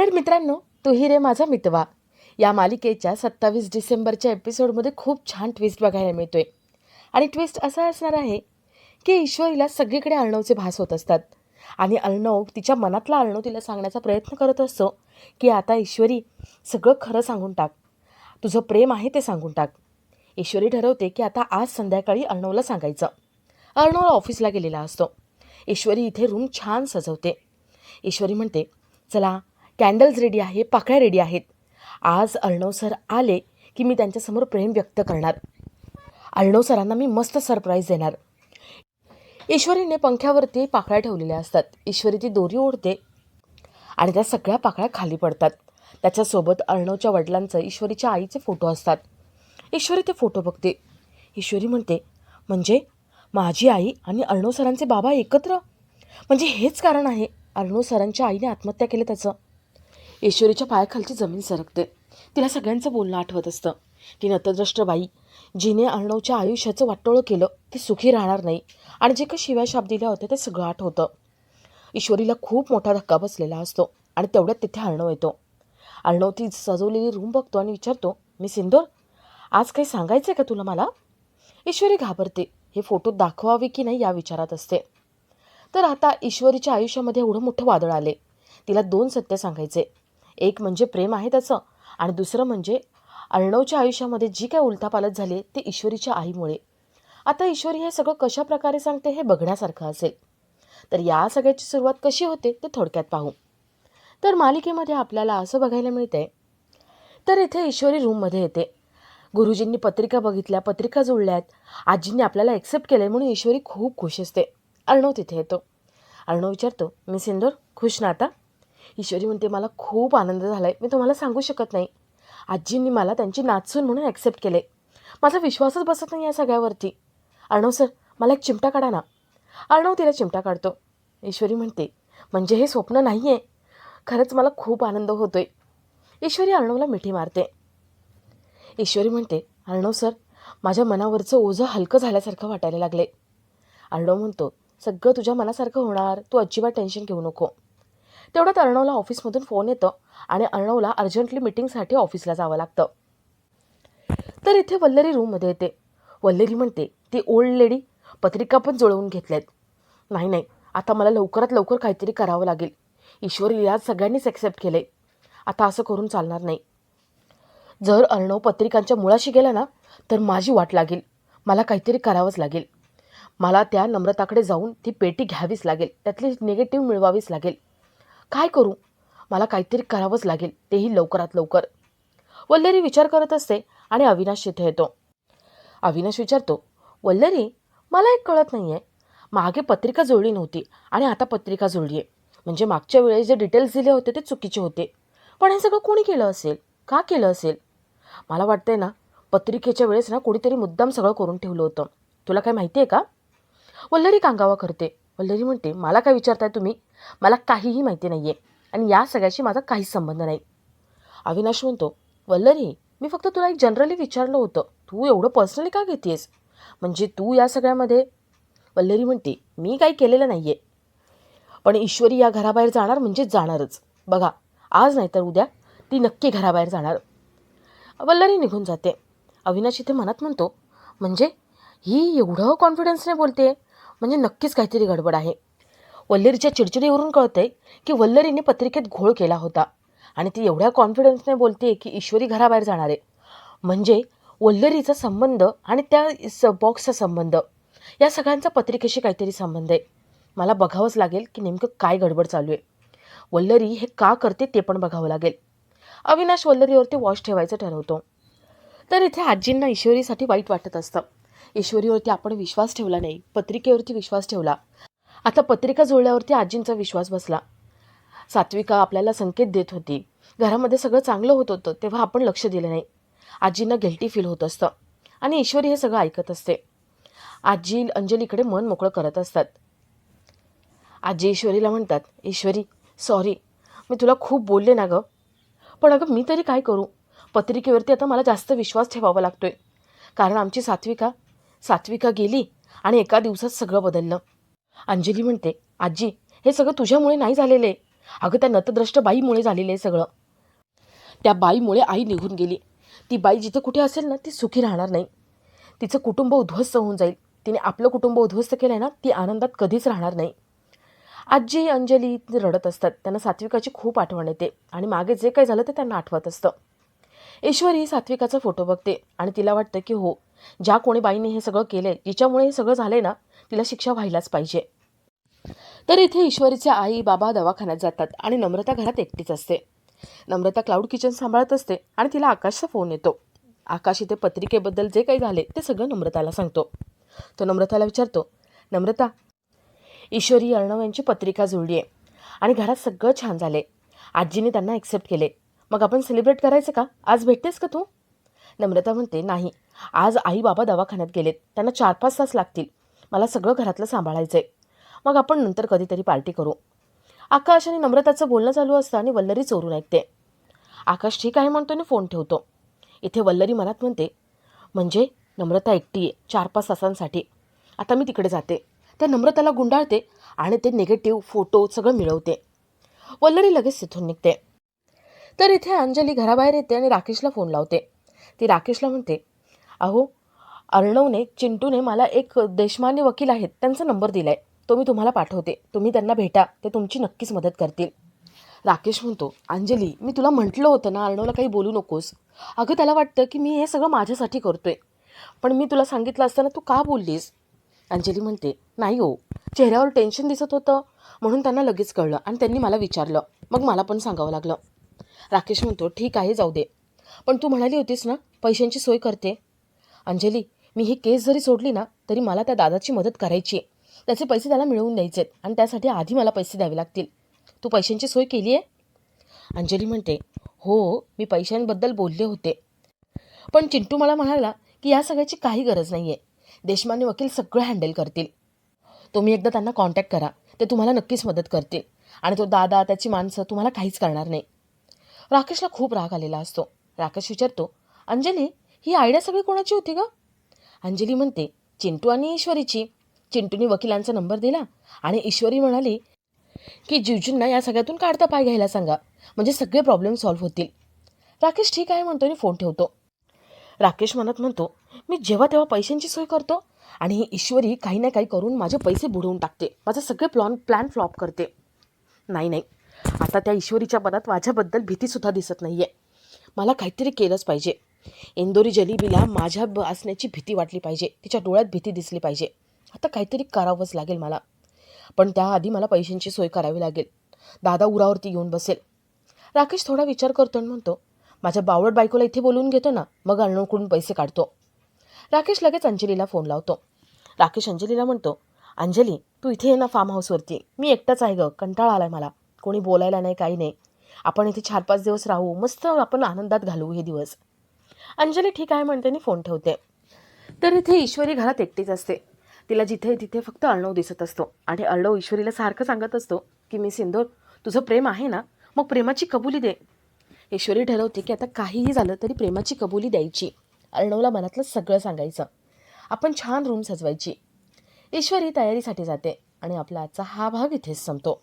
तर मित्रांनो तुही रे माझा मितवा. या मालिकेच्या सत्तावीस डिसेंबरच्या एपिसोडमध्ये खूप छान ट्विस्ट बघायला मिळतोय. आणि ट्विस्ट असा असणार आहे की ईश्वरीला सगळीकडे अर्णवचे भास होत असतात. आणि अर्णव तिच्या मनातला अर्णव तिला सांगण्याचा प्रयत्न करत असतो की आता ईश्वरी सगळं खरं सांगून टाक. तुझं प्रेम आहे ते सांगून टाक. ईश्वरी ठरवते की आता आज संध्याकाळी अर्णवला सांगायचं. अर्णव ऑफिसला गेलेला असतो. ईश्वरी इथे रूम छान सजवते. ईश्वरी म्हणते चला कॅन्डल्स रेडी आहे पाकळ्या रेडी आहेत. आज अर्णव सर आले की मी त्यांच्यासमोर प्रेम व्यक्त करणार. अर्णव सरांना मी मस्त सरप्राईज देणार. ईश्वरीने पंख्यावरती पाकळ्या ठेवलेल्या असतात. ईश्वरी ती दोरी ओढते आणि त्या सगळ्या पाकळ्या खाली पडतात. त्याच्यासोबत अर्णवच्या वडिलांचं ईश्वरीच्या आईचे फोटो असतात. ईश्वरी ते फोटो बघते. ईश्वरी म्हणते म्हणजे माझी आई आणि अर्णव सरांचे बाबा एकत्र? म्हणजे हेच कारण आहे. अर्णव सरांच्या आईने आत्महत्या केली त्याचं. ईश्वरीच्या पायाखालची जमीन सरकते. तिला सगळ्यांचं बोलणं आठवत असतं. ती नतद्रष्ट बाई जिने अर्णवच्या आयुष्याचं वाटोळं केलं ते सुखी राहणार नाही. आणि जे काही शिव्या शाप दिल्या होत्या ते सगळं आठवतं. ईश्वरीला खूप मोठा धक्का बसलेला असतो आणि तेवढ्यात तिथे अर्णव येतो. अर्णव ती सजवलेली रूम बघतो आणि विचारतो मी सिंदूर आज काही सांगायचं आहे का तुला मला? ईश्वरी घाबरते. हे फोटो दाखवावे की नाही या विचारात असते. तर आता ईश्वरीच्या आयुष्यामध्ये एवढं मोठं वादळ आले. तिला दोन सत्य सांगायचे. एक म्हणजे प्रेम आहे त्याचं. आणि दुसरं म्हणजे अर्णवच्या आयुष्यामध्ये जी काय उलथापालत झाली ते ईश्वरीच्या आईमुळे. आता ईश्वरी हे सगळं कशा प्रकारे सांगते हे बघण्यासारखं असेल. तर या सगळ्याची सुरुवात कशी होते ते थोडक्यात पाहू. तर मालिकेमध्ये आपल्याला असं बघायला मिळतंय तर इथे ईश्वरी रूममध्ये येते. गुरुजींनी पत्रिका बघितल्या पत्रिका जुळल्यात आजींनी आपल्याला ॲक्सेप्ट केलं म्हणून ईश्वरी खूप खुश असते. अर्णव तिथे येतो. अर्णव विचारतो मी सिंदूर खुश ना आता? ईश्वरी म्हणते मला खूप आनंद झाला आहे मी तुम्हाला सांगू शकत नाही. आजींनी मला त्यांची नाचून म्हणून ॲक्सेप्ट केले. माझा विश्वासच बसत नाही या सगळ्यावरती. अर्णव सर मला एक चिमटा काढा ना. अर्णव तिला चिमटा काढतो. ईश्वरी म्हणते म्हणजे हे स्वप्न नाही आहे खरंच मला खूप आनंद होतोय. ईश्वरी अर्णवला मिठी मारते. ईश्वरी म्हणते अर्णव सर माझ्या मनावरचं ओझं हलकं झाल्यासारखं वाटायला लागले अर्णव म्हणतो सगळं तुझ्या मनासारखं होणार. तू अजिबात टेन्शन घेऊ नको. तेवढ्यात अर्णवला ऑफिसमधून फोन येतं आणि अर्णवला अर्जंटली मिटिंगसाठी ऑफिसला जावं लागतं. तर इथे वल्लरी रूममध्ये येते. वल्लरी म्हणते ती ओल्ड लेडी पत्रिका पण जुळवून घेतल्यात. नाही नाही आता मला लवकरात लवकर काहीतरी करावं लागेल. ईश्वरी आज सगळ्यांनीच ॲक्सेप्ट केलं आता असं करून चालणार नाही. जर अर्णव पत्रिकांच्या मुळाशी गेला ना तर माझी वाट लागेल. मला काहीतरी करावंच लागेल. मला त्या नम्रताकडे जाऊन ती पेटी घ्यावीच लागेल. त्यातली निगेटिव्ह मिळवावीच लागेल. काय करू? मला काहीतरी करावंच लागेल तेही लवकरात लवकर. वल्लरी विचार करत असते आणि अविनाश तिथे येतो. अविनाश विचारतो वल्लरी मला एक कळत नाही आहे मागे पत्रिका जुळली नव्हती आणि आता पत्रिका जुळली आहे म्हणजे मागच्या वेळेस जे डिटेल्स दिले होते ते चुकीचे होते. पण हे सगळं कोणी केलं असेल? का केलं असेल? मला वाटतंय ना पत्रिकेच्या वेळेस ना कोणीतरी मुद्दाम सगळं करून ठेवलं होतं. तुला काय माहिती आहे का? वल्लरी कांगावा करते. वल्लरी म्हणते मला काय विचारताय तुम्ही? मला काहीही माहिती नाही आहे आणि या सगळ्याशी माझा काहीच संबंध नाही. अविनाश म्हणतो वल्लरी मी फक्त तुला एक जनरली विचारलं होतं. तू एवढं पर्सनली का घेतेस म्हणजे तू या सगळ्यामध्ये वल्लरी म्हणते मी काही केलेलं नाही आहे पण ईश्वरी या घराबाहेर जाणार म्हणजे जाणारच. बघा आज नाही तर उद्या ती नक्की घराबाहेर जाणार. वल्लरी निघून जाते. अविनाश इथे मनात म्हणतो म्हणजे ही एवढं कॉन्फिडन्सने बोलते म्हणजे नक्कीच काहीतरी गडबड आहे. वल्लरीच्या चिडचिडीवरून कळतंय की वल्लरीने पत्रिकेत घोळ केला होता आणि ती एवढ्या कॉन्फिडन्सने बोलते की ईश्वरी घराबाहेर जाणार. आहे म्हणजे वल्लरीचा संबंध आणि त्या स बॉक्सचा संबंध या सगळ्यांचा पत्रिकेशी काहीतरी संबंध आहे. मला बघावंच लागेल की नेमकं काय गडबड चालू आहे. वल्लरी हे का करते ते पण बघावं लागेल. अविनाश वल्लरीवरती वॉश ठेवायचं ठरवतो. तर इथे आजींना ईश्वरीसाठी वाईट वाटत असतं. ईश्वरीवरती आपण विश्वास ठेवला नाही पत्रिकेवरती विश्वास ठेवला. आता पत्रिका जुळल्यावरती आजींचा विश्वास बसला. सात्विका आपल्याला संकेत देत होती. घरामध्ये सगळं चांगलं होत होतं तेव्हा आपण लक्ष दिलं नाही. आजींना गिल्टी फील होत असतं. आणि ईश्वरी हे सगळं ऐकत असते. आजी अंजलीकडे मन मोकळं करत असतात. आजी ईश्वरीला म्हणतात ईश्वरी सॉरी मी तुला खूप बोलले ना गं. पण अगं मी तरी काय करू? पत्रिकेवरती आता मला जास्त विश्वास ठेवावा लागतोय. कारण आमची सात्विका सात्विका गेली आणि एका दिवसात सगळं बदललं. अंजली म्हणते आजी हे सगळं तुझ्यामुळे नाही झालेलं आहे. अगं त्या नतद्रष्ट बाईमुळे झालेलं आहे सगळं. त्या बाईमुळे आई निघून गेली. ती बाई जिथे कुठे असेल ना ती सुखी राहणार नाही. तिचं कुटुंब उद्ध्वस्त होऊन जाईल. तिने आपलं कुटुंब उद्ध्वस्त केलं आहे ना ती आनंदात कधीच राहणार नाही. आजी अंजली रडत असतात. त्यांना सात्विकाची खूप आठवण येते आणि मागे जे काही झालं ते त्यांना आठवत असतं. ईश्वरी सात्विकाचा फोटो बघते आणि तिला वाटतं की हो ज्या कोणी बाईने हे सगळं केलंय तिच्यामुळे जिच्यामुळे हे सगळं झालंय ना तिला शिक्षा व्हायलाच पाहिजे. तर इथे ईश्वरीचे आई बाबा दवाखान्यात जातात आणि नम्रता घरात एकटीच असते. नम्रता क्लाउड किचन सांभाळत असते आणि तिला आकाशचा फोन येतो. आकाश इथे पत्रिकेबद्दल जे काही झाले ते सगळं नम्रताला सांगतो. तो नम्रताला विचारतो नम्रता ईश्वरी अर्णव यांची पत्रिका जुळली आहे आणि घरात सगळं छान झाले आजीने त्यांना ॲक्सेप्ट केले मग आपण सेलिब्रेट करायचं का? आज भेटतेस का तू? नम्रता म्हणते नाही. आज आई बाबा दवाखान्यात गेलेत. त्यांना चार पाच तास लागतील. मला सगळं घरातलं सांभाळायचं आहे मग आपण नंतर कधीतरी पार्टी करू. आकाश आणि नम्रताचं बोलणं चालू असतं आणि वल्लरी चोरून ऐकते. आकाश ठीक आहे म्हणतो आणि फोन ठेवतो. इथे वल्लरी मनात म्हणते म्हणजे नम्रता एकटी आहे चार पाच तासांसाठी. आता मी तिकडे जाते. त्या नम्रताला गुंडाळते आणि ते निगेटिव्ह फोटो सगळं मिळवते. वल्लरी लगेच तिथून निघते. तर इथे अंजली घराबाहेर येते आणि राकेशला फोन लावते. ती राकेशला म्हणते अहो अर्णवने चिंटूने मला एक देशमान्य वकील आहेत त्यांचा नंबर दिला आहे तो मी तुम्हाला पाठवते. तुम्ही त्यांना भेटा. ते तुमची नक्कीच मदत करतील. राकेश म्हणतो अंजली मी तुला म्हटलं होतं ना अर्णवला काही बोलू नकोस. अगं त्याला वाटतं की मी हे सगळं माझ्यासाठी करतोय. पण मी तुला सांगितलं असताना तू का बोललीस? अंजली म्हणते नाही हो. चेहऱ्यावर टेन्शन दिसत होतं म्हणून त्यांना लगेच कळलं आणि त्यांनी मला विचारलं. मग मला पण सांगावं लागलं. राकेश म्हणतो ठीक आहे जाऊ दे. पण तू म्हणाली होतीस ना पैशांची सोय करते. अंजली मी ही केस जरी सोडली ना तरी मला त्या दादाची मदत करायची आहे. त्याचे पैसे त्याला मिळवून द्यायचे आहेत आणि त्यासाठी आधी मला पैसे द्यावे लागतील. तू पैशांची सोय केली आहे? अंजली म्हणते हो मी पैशांबद्दल बोलले होते. पण चिंटू मला म्हणाला की या सगळ्याची काही गरज नाही आहे देशमान्य वकील सगळं हँडल करतील. तुम्ही एकदा त्यांना कॉन्टॅक्ट करा ते तुम्हाला नक्कीच मदत करतील. आणि तो दादा त्याची माणसं तुम्हाला काहीच करणार नाही. राकेशला खूप राग आलेला असतो. राकेश विचारतो अंजली ही आयडिया सगळी कोणाची होती ग? अंजली म्हणते चिंटू आणि ईश्वरीची. चिंटूने वकिलांचा नंबर दिला आणि ईश्वरी म्हणाली की जिवजूंना या सगळ्यातून काढता पाय घ्यायला सांगा. म्हणजे सगळे प्रॉब्लेम सॉल्व्ह होतील. राकेश ठीक आहे म्हणतो आणि फोन ठेवतो. राकेश म्हणत म्हणतो मी जेव्हा तेव्हा पैशांची सोय करतो आणि ही ईश्वरी काही ना काही करून माझे पैसे बुडवून टाकते. माझे सगळे प्लॉन प्लॅन फ्लॉप करते. नाही नाही. आता त्या ईश्वरीच्या मनात माझ्याबद्दल भीतीसुद्धा दिसत नाही आहे मला काहीतरी केलंच पाहिजे. इंदोरी जलीबीला माझ्या असण्याची भीती वाटली पाहिजे. तिच्या डोळ्यात भीती दिसली पाहिजे. आता काहीतरी करावंच लागेल मला. पण त्याआधी मला पैशांची सोय करावी लागेल. दादा उरावरती येऊन बसेल. राकेश थोडा विचार करतो आणि म्हणतो माझ्या बावळट बायकोला इथे बोलवून घेतो ना मग अर्णवकडून पैसे काढतो. राकेश लगेच अंजलीला फोन लावतो. राकेश अंजलीला म्हणतो अंजली तू इथे ये ना फार्म हाऊसवरती मी एकटाच आहे गं. कंटाळा आलाय मला. कोणी बोलायला नाही काही नाही. आपण इथे चार पाच दिवस राहू. मस्त आपण आनंदात घालवू हे दिवस. अंजली ठीक आहे म्हणते आणि फोन ठेवते. तर इथे ईश्वरी घरात एकटीच असते. तिला जिथे तिथे फक्त अर्णव दिसत असतो. आणि अर्णव ईश्वरीला सारखं सांगत असतो की मी सिंदूर तुझं प्रेम आहे ना? मग प्रेमाची कबुली दे. ईश्वरी ठरवते की आता काहीही झालं तरी प्रेमाची कबुली द्यायची. अर्णवला मनातलं सगळं सांगायचं. आपण छान रूम सजवायची. ईश्वरी तयारीसाठी जाते आणि आपला आजचा हा भाग इथेच संपतो.